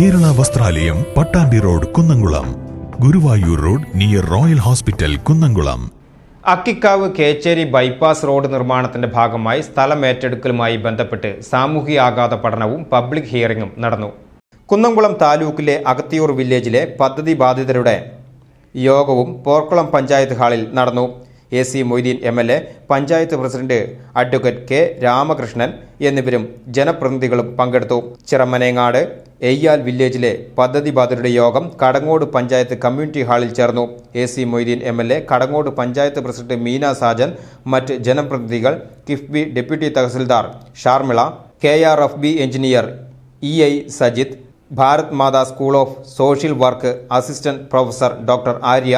ദേവാലയം Pattambi road Kunnamkulam. Guruvayur road near royal hospital Kunnamkulam. Akkikkavu Kecheri bypass road നിർമ്മാണത്തിന്റെ ഭാഗമായി സ്ഥലം ഏറ്റെടുക്കലുമായി ബന്ധപ്പെട്ട് സാമൂഹിക ആഘാത പഠനവും പബ്ലിക് ഹിയറിംഗും നടന്നു. കുന്നംകുളം താലൂക്കിലെ അകത്തിയൂർ വില്ലേജിലെ പദ്ധതി ബാധിതരുടെ യോഗവും പോർക്കുളം പഞ്ചായത്ത് ഹാളിൽ നടന്നു. A C Moideen M L A panchayat president advocate K Ramakrishnan എന്നിവരും ജനപ്രതിനിധികളും പങ്കെടുത്തു. ചിറമനേങ്ങാട് എയ്യാൽ വില്ലേജിലെ പദ്ധതി ബാധിതരുടെ യോഗം കടങ്ങോട് പഞ്ചായത്ത് കമ്മ്യൂണിറ്റി ഹാളിൽ ചേർന്നു. A C Moideen M L A Kadangode panchayat president Meena Sajan മറ്റ് ജനപ്രതിനിധികൾ KIIFB deputy tahsildar Sharmila K R F B engineer E I Sajith Bharat Mata school of social work assistant professor doctor Arya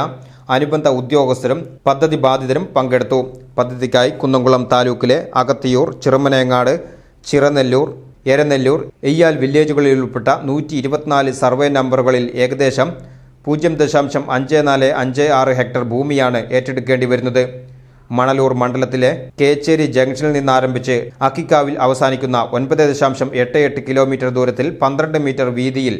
അനുബന്ധ ഉദ്യോഗസ്ഥരും പദ്ധതി ബാധിതരും പങ്കെടുത്തു. പദ്ധതിക്കായി കുന്നംകുളം താലൂക്കിലെ അകത്തിയൂർ ചിറമനേങ്ങാട് ചിറനെല്ലൂർ എരനെല്ലൂർ എയ്യാൽ വില്ലേജുകളിൽ ഉൾപ്പെട്ട നൂറ്റി ഇരുപത്തിനാല് സർവേ നമ്പറുകളിൽ ഏകദേശം പൂജ്യം ദശാംശം അഞ്ച് നാല് അഞ്ച് ആറ് ഹെക്ടർ ഭൂമിയാണ് ഏറ്റെടുക്കേണ്ടി വരുന്നത്. മണലൂർ മണ്ഡലത്തിലെ കേച്ചേരി ജംഗ്ഷനിൽ നിന്നാരംഭിച്ച് അക്കിക്കാവിൽ അവസാനിക്കുന്ന ഒൻപത് ദശാംശം എട്ട് എട്ട് കിലോമീറ്റർ ദൂരത്തിൽ പന്ത്രണ്ട് മീറ്റർ വീതിയിൽ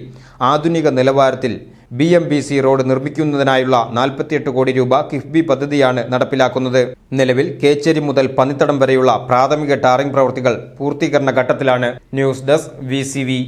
ആധുനിക നിലവാരത്തിൽ B M B C road നിർമ്മിക്കുന്നതിനായുള്ള നാൽപ്പത്തിയെട്ട് കോടി രൂപ കിഫ്ബി പദ്ധതിയാണ് നടപ്പിലാക്കുന്നത്. നിലവിൽ കേച്ചേരി മുതൽ പന്നിത്തടം വരെയുള്ള പ്രാഥമിക ടാറിംഗ് പ്രവൃത്തികൾ പൂർത്തീകരണ ഘട്ടത്തിലാണ്. News desk V.